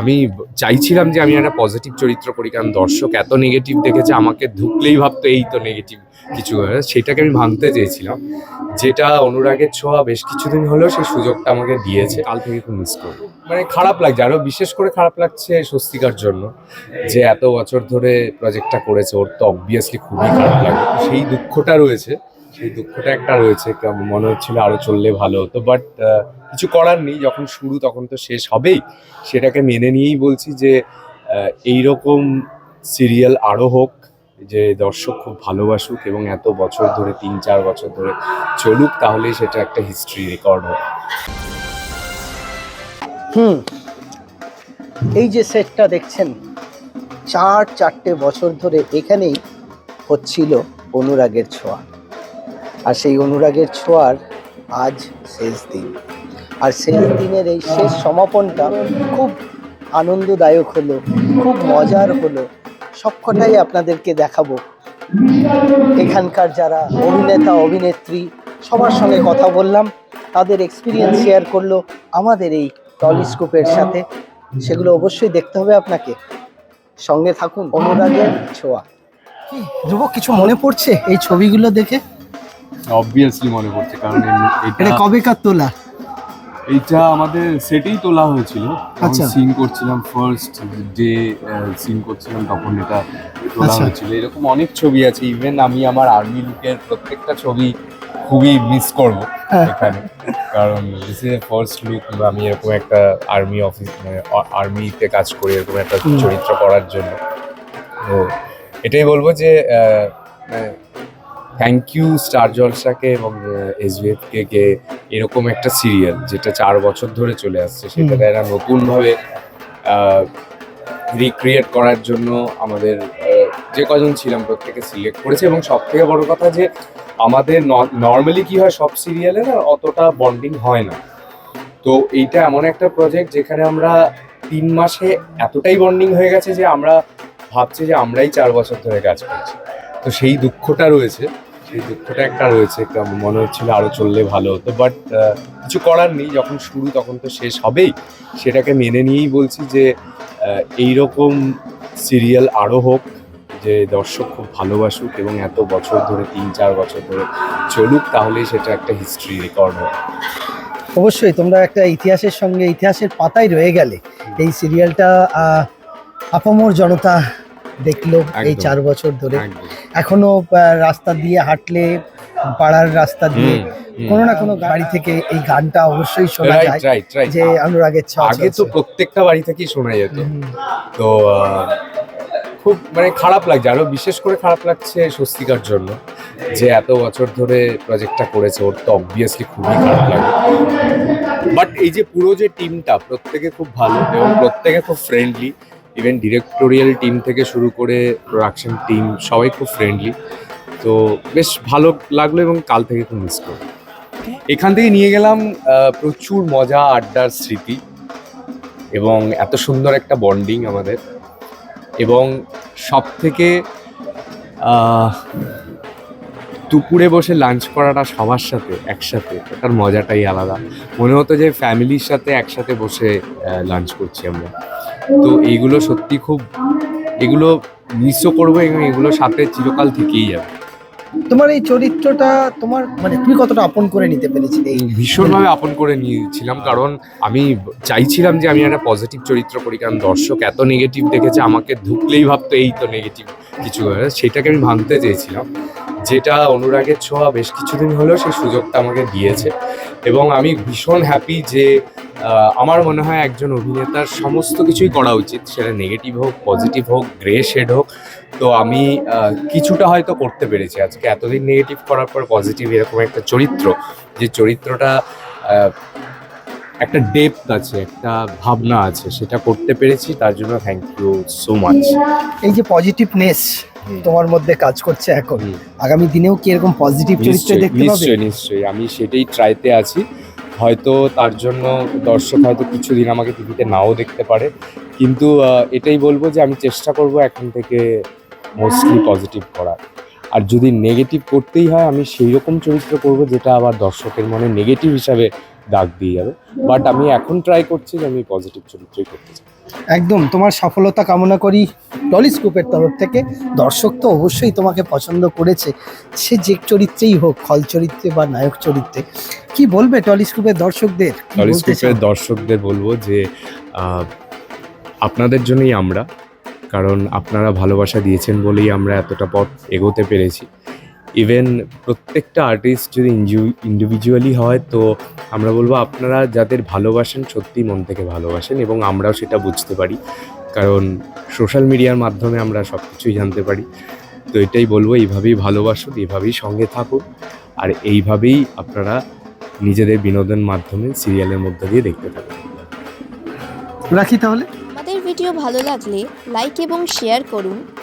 আমি চাইছিলাম যে আমি একটা পজিটিভ চরিত্র করি, কারণ দর্শক এত নেগেটিভ দেখেছে, আমাকে ঢুকলেই ভাবতো এই তো নেগেটিভ কিছু সেটাকে আমি ভাঙতে চেয়েছিলাম। যেটা অনুরাগের ছোঁয়া বেশ কিছুদিন হলেও সেই সুযোগটা আমাকে দিয়েছে। কাল থেকে খুব মিস করব। মানে খারাপ লাগছে, আরও বিশেষ করে খারাপ লাগছে স্বস্তিকার জন্য, যে এত বছর ধরে প্রজেক্টটা করেছে, ওর তো অবভিয়াসলি খুবই খারাপ লাগে সেই দুঃখটা রয়েছে। সেই দুঃখটা একটা রয়েছে মনে হচ্ছিল আরও চললে ভালো হতো বাট কিছু করার নেই যখন শুরু তখন তো শেষ হবেই। সেটাকে মেনে নিয়েই বলছি যে আহ, এইরকম সিরিয়াল আরও হোক যে দর্শক খুব ভালোবাসুক এবং এত বছর ধরে তিন চার বছর ধরে চলুক তাহলেই সেটা একটা হিস্ট্রি রেকর্ড হোক। হুম এই যে সেটটা দেখছেন চার চারটে বছর ধরে এখানেই হচ্ছিল অনুরাগের ছোঁয়া। আর সেই অনুরাগের ছোঁয়ার আজ শেষ দিন। আর শেষ দিনের এই শেষ সমাপনটা খুব আনন্দদায়ক হলো, খুব মজার হলো। সবকটাই আপনাদেরকে দেখাবো। এখানকার যারা অভিনেতা, অভিনেত্রী, সবার সঙ্গে কথা বললাম, তাদের এক্সপিরিয়েন্স শেয়ার করল আমাদের এই টলিস্কোপের সাথে। সেগুলো অবশ্যই দেখতে হবে আপনাকে। সঙ্গে থাকুন অনুরাগের ছোঁয়া। কি, ধ্রুব, কিছু মনে পড়ছে এই ছবিগুলো দেখে? অবভিয়াসলি মনে পড়ছে কারণ এটা কবেকার তোলা? এইটা আমাদের সেটেই তোলা হয়েছিল। আচ্ছা। সিন করছিলাম ফার্স্ট ডে সিন করছিলাম তখন এটা তোলা আচ্ছা। হয়েছিল। এরকম অনেক ছবি আছে। ইভেন আমি আমার আর্মি লুকের প্রত্যেকটা ছবি খুবই মিস করব হ্যাঁ। এখানে। কারণ দিস ইজ ফার্স্ট লুক আমি এরকম একটা আর্মি অফিস মানে আর্মিতে কাজ করি এরকম একটা চরিত্র করার জন্য। তো এটাই বলব যে থ্যাংক ইউ স্টার জলসাকে এবং এসবিএফকে কে এরকম একটা সিরিয়াল যেটা চার বছর ধরে চলে আসছে সেটাকে এরা নতুনভাবে রিক্রিয়েট করার জন্য আমাদের যে কজন ছিলাম প্রত্যেকে সিলেক্ট করেছে এবং সব থেকে বড় কথা যে আমাদের নর্মালি কি হয় সব সিরিয়ালে না অতটা বন্ডিং হয় না। তো এইটা এমন একটা প্রজেক্ট যেখানে আমরা তিন মাসে এতটাই বন্ডিং হয়ে গেছে যে আমরা ভাবছি যে আমরাই চার বছর ধরে কাজ করছি। তো সেই দুঃখটা রয়েছে। সেই দুঃখটা একটা রয়েছে মনে হচ্ছিল আরও চললে ভালো হতো বাট কিছু করার নেই যখন শুরু তখন তো শেষ হবেই। সেটাকে মেনে নিয়েই বলছি যে আহ, এইরকম সিরিয়াল আরও হোক যে দর্শক খুব ভালোবাসুক এবং এত বছর ধরে তিন চার বছর ধরে চলুক তাহলেই সেটা একটা হিস্ট্রি রেকর্ড হবে অবশ্যই তোমরা একটা ইতিহাসের সঙ্গে ইতিহাসের পাতায় রয়ে গেলে এই সিরিয়ালটা আপামর জনতা দেখল এই চার বছর ধরে। এখনও রাস্তা দিয়ে হাঁটলে পাড়ার রাস্তা দিয়ে। কোনো না কোনো গাড়ি থেকে এই গানটা অবশ্যই শোনা যায়. যে অনুরাগের ছোঁয়া আগে তো প্রত্যেকটা বাড়ি থেকেই শোনা যেত। তো খুব মানে খারাপ লাগছে। আরও বিশেষ করে খারাপ লাগছে স্বস্তিকার জন্য যে এত বছর ধরে প্রজেক্টটা করেছে। ওর তো অবভিয়াসলি খুবই খারাপ লাগে। বাট এই যে পুরো যে টিমটা প্রত্যেকে খুব ভালো এবং প্রত্যেকে খুব ফ্রেন্ডলি ইভেন ডিরেক্টোরিয়াল টিম থেকে শুরু করে প্রোডাকশন টিম সবাই খুব ফ্রেন্ডলি তো বেশ ভালো লাগল এবং কাল থেকে খুব মিস করব এখান থেকে নিয়ে গেলাম প্রচুর মজা আড্ডার স্মৃতি এবং এত সুন্দর একটা বন্ডিং আমাদের। এবং সব থেকে দুপুরে বসে লাঞ্চ করাটা সবার সাথে একসাথে ওটার মজাটাই আলাদা। মনে হতো যে ফ্যামিলির সাথে একসাথে বসে লাঞ্চ করছি আমরা। তো এইগুলো সত্যি খুব এগুলো মিসও করব এবং এগুলো সাথে চিরকাল থেকেই যাবে। তোমার এই চরিত্রটা তোমার মানে তুমি কতটা আপন করে নিতে পেরেছিলে ভীষণভাবে আপন করে নিয়েছিলাম কারণ আমি চাইছিলাম যে আমি একটা পজিটিভ চরিত্র করি কারণ দর্শক এত নেগেটিভ দেখেছে আমাকে ঢুকলেই ভাবতো এই তো নেগেটিভ কিছু সেটাকে আমি ভাঙতে চেয়েছিলাম যেটা অনুরাগের ছোঁয়া বেশ কিছুদিন হলেও সেই সুযোগটা আমাকে দিয়েছে। এবং আমি ভীষণ হ্যাপি যে আমার মনে হয় একজন অভিনেতার সমস্ত কিছুই করা উচিত। সেটা নেগেটিভ হোক পজিটিভ হোক গ্রে শেড হোক। তো আমি কিছুটা হয়তো করতে পেরেছি। আজকে এতদিন নেগেটিভ করার পর পজিটিভ এরকম একটা চরিত্র যে চরিত্রটা একটা ডেপথ আছে একটা ভাবনা আছে সেটা করতে পেরেছি। তার জন্য থ্যাংক ইউ সো মাচ এই যে পজিটিভনেস তোমার মধ্যে কাজ করছে এখন আগামী দিনেও কি এরকম পজিটিভ চরিত্র দেখতে পাবে? নিশ্চয়ই। নিশ্চয়ই আমি সেটাই ট্রাইতে আছি। হয়তো তার জন্য দর্শক হয়তো কিছুদিন আমাকে টিভিতে নাও দেখতে পারে। কিন্তু এটাই বলব যে আমি চেষ্টা করব এখন থেকে মোস্টলি পজিটিভ করার। আর যদি নেগেটিভ করতেই হয়, আমি সেই রকম চরিত্র করব যেটা আবার দর্শকের মনে নেগেটিভ হিসাবে দাগ দিয়ে যাবে। বাট আমি এখন ট্রাই করছি যে আমি পজিটিভ চরিত্রই করতে চাই। একদম তোমার সফলতা কামনা করি টলিস্কোপের তরফ থেকে। দর্শক তো অবশ্যই তোমাকে পছন্দ করেছে। সে যে চরিত্রেই হোক খল চরিত্রে বা নায়ক চরিত্রে। কি বলবে টলিস্কোপের দর্শকদের? টলিস্কোপের দর্শকদের বলব যে আপনাদের জন্যই আমরা। কারণ আপনারা ভালোবাসা দিয়েছেন বলেই আমরা এতটা পথ এগোতে পেরেছি। ইভেন প্রত্যেকটা আর্টিস্ট যদি ইন্ডিভিজুয়ালি হয় তো আমরা বলব আপনারা যাদের ভালোবাসেন সত্যি মন থেকে ভালোবাসেন এবং আমরাও সেটা বুঝতে পারি। কারণ সোশ্যাল মিডিয়ার মাধ্যমে আমরা সব কিছুই জানতে পারি। তো এটাই বলব এইভাবেই ভালোবাসুন এইভাবেই সঙ্গে থাকুন। আর এইভাবেই আপনারা নিজেদের বিনোদন মাধ্যমে সিরিয়ালের মধ্যে দিয়ে দেখতে থাকুন। রাখি তাহলে। আমাদের ভিডিও ভালো লাগলে লাইক এবং শেয়ার করুন।